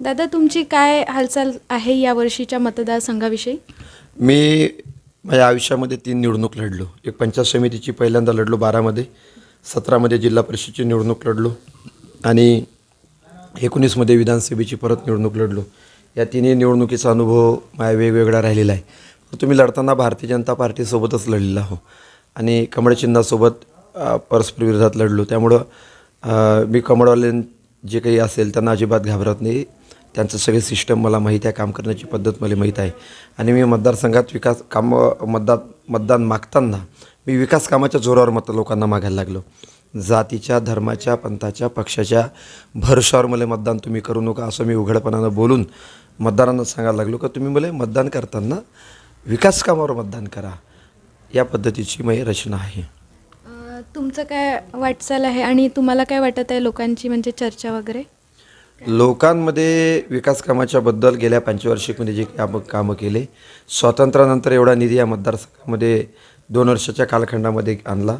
दादा तुमची काय हालचाल आहे या वर्षीच्या मतदारसंघाविषयी? मी माझ्या आयुष्यामध्ये तीन निवडणूक लढलो. एक पंचायत समितीची पहिल्यांदा लढलो बारामध्ये सतरामध्ये जिल्हा परिषदची निवडणूक लढलो आणि एकोणीसमध्ये विधानसभेची परत निवडणूक लढलो. या तिन्ही निवडणुकीचा अनुभव माझ्या वेगवेगळा राहिलेला आहे. तुम्ही लढताना भारतीय जनता पार्टीसोबतच लढलेला हो आणि कमळ चिन्हासोबत परस्पर विरोधात लढलो. त्यामुळं मी कमळवाले जे काही असेल त्यांना अजिबात घाबरत नाही. त्यांचं सगळे सिस्टम मला माहीत आहे काम करण्याची पद्धत मला माहीत आहे. आणि मी मतदारसंघात विकास काम मतदान मतदान मागताना मी विकास कामाच्या जोरावर मत लोकांना मागायला लागलो. जातीच्या धर्माच्या पंथाच्या पक्षाच्या भरशावर मला मतदान तुम्ही करू नका असं मी उघडपणानं बोलून मतदारांना सांगायला लागलो का तुम्ही मला मतदान करताना विकास कामावर मतदान करा. या पद्धतीची माझी रचना आहे. तुमचं काय वाटचाल आहे आणि तुम्हाला काय वाटत आहे लोकांची म्हणजे चर्चा वगैरे? लोकांमध्ये विकास कामाच्या बद्दल गेल्या पंचवार्षिकमध्ये जे कामं कामं केले स्वातंत्र्यानंतर एवढा निधी या मतदारसंघामध्ये दोन वर्षाच्या कालखंडामध्ये आणला.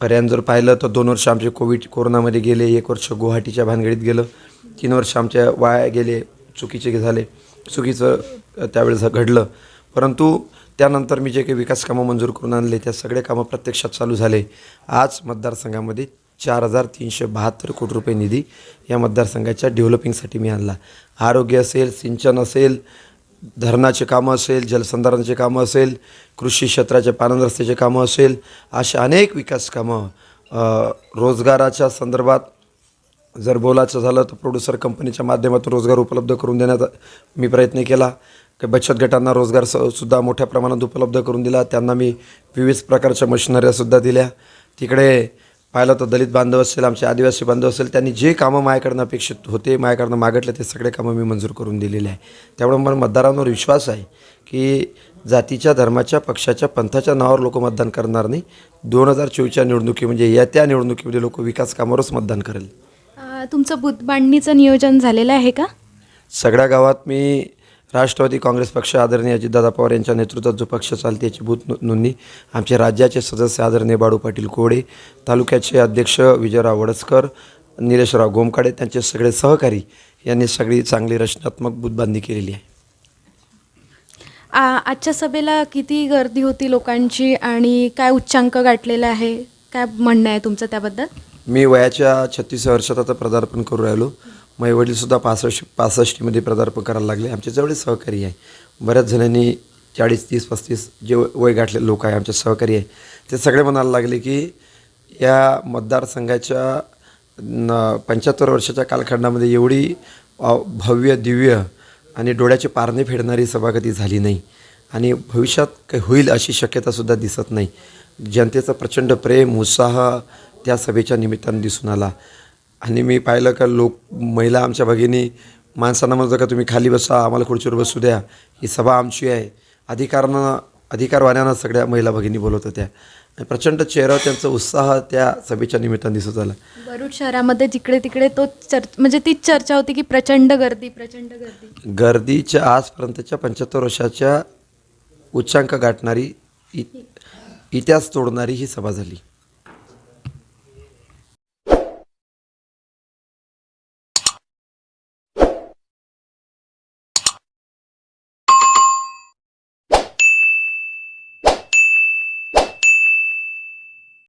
पर्यान जर पाहिलं तर दोन वर्ष आमचे कोविड कोरोनामध्ये गेले एक वर्ष गुवाहाटीच्या भानगडीत गेलं तीन वर्ष आमच्या वाया गेले चुकीचे झाले चुकीचं त्यावेळेस घडलं. परंतु त्यानंतर मी जे काही विकास कामं मंजूर करून आणले त्या सगळे कामं प्रत्यक्षात चालू झाले. आज मतदारसंघामध्ये चार हजार तीनशे बहात्तर कोटी रुपये निधी या मतदारसंघाच्या डेव्हलपिंगसाठी मी आणला. आरोग्य असेल सिंचन असेल धरणाचे कामं असेल जलसंधारणाचे कामं असेल कृषी क्षेत्राचे पाणंद रस्त्याचे कामं असेल अशा अनेक विकास कामं रोजगाराच्या संदर्भात जर बोलायचं झालं तर प्रोड्युसर कंपनीच्या माध्यमातून रोजगार उपलब्ध करून देण्याचा मी प्रयत्न केला. बचत गटांना रोजगार स सुद्धा मोठ्या प्रमाणात उपलब्ध करून दिला. त्यांना मी विविध प्रकारच्या मशिनऱ्यासुद्धा दिल्या. तिकडे पाहिलं तर दलित बांधव असेल आमचे आदिवासी बांधव असेल त्यांनी जे कामं माझ्याकडनं अपेक्षित होते माझ्याकडनं मागितले ते सगळे कामं मी मंजूर करून दिलेले आहे. त्यामुळे मला मतदारांवर विश्वास आहे की जातीच्या धर्माच्या पक्षाच्या पंथाच्या नावावर लोक मतदान करणार नाही. दोन हजार चोवीसच्या निवडणुकी म्हणजे येत्या निवडणुकीमध्ये लोक विकास कामावरच मतदान करेल. तुमचं बूथ मांडणीचं नियोजन झालेलं आहे का? सगळ्या गावात मी राष्ट्रवादी काँग्रेस पक्ष आदरणीय अजितदादा पवार यांच्या नेतृत्वात जो पक्ष चालते याची नो- नोंदणी आमचे राज्याचे सदस्य आदरणीय बाळू पाटील कोडे तालुक्याचे अध्यक्ष विजयराव वडसकर निलेशराव गोमकाडे त्यांचे सगळे सहकारी यांनी सगळी चांगली रचनात्मक बूथबांधणी केलेली आहे. आजच्या सभेला किती गर्दी होती लोकांची आणि काय उच्चांक गाठलेला आहे? काय म्हणणं आहे तुमचं त्याबद्दल? मी वयाच्या छत्तीस वर्षात आता पदार्पण करू राहिलो. माझे वडीलसुद्धा पासष्ट पासष्टीमध्ये पदार्पण करायला लागले. आमच्या जेवढे सहकारी आहे बऱ्याच जणांनी चाळीस तीस पस्तीस जे वय- गाठले लोक आहे आमचे सहकारी आहे ते सगळे म्हणायला लागले की या मतदारसंघाच्या न पंच्याहत्तर वर्षाच्या कालखंडामध्ये एवढी भव्य दिव्य आणि डोळ्याचे पारणे फेडणारी सभा कधी झाली नाही. आणि भविष्यात काही होईल अशी शक्यतासुद्धा दिसत नाही. जनतेचा प्रचंड प्रेम उत्साह त्या सभेच्या निमित्तानं दिसून आला. आणि मी पाहिलं का लोक महिला आमच्या भगिनी माणसांना म्हणतो का तुम्ही खाली बसा आम्हाला खुर्चीवर बसू द्या. ही सभा आमची आहे. अधिकारानं अधिकारवाण्यानं सगळ्या महिला भगिनी बोलत होत्या. प्रचंड चेहऱ्यावर त्यांचा उत्साह त्या सभेच्या निमित्तानं दिसत आला. बरूड शहरामध्ये जिकडे तिकडे तो चर् म्हणजे तीच चर्चा होती की प्रचंड गर्दी प्रचंड गर्दी. गर्दीच्या आजपर्यंतच्या पंच्याहत्तर वर्षाच्या उच्चांक गाठणारी इ इतिहास तोडणारी ही सभा झाली.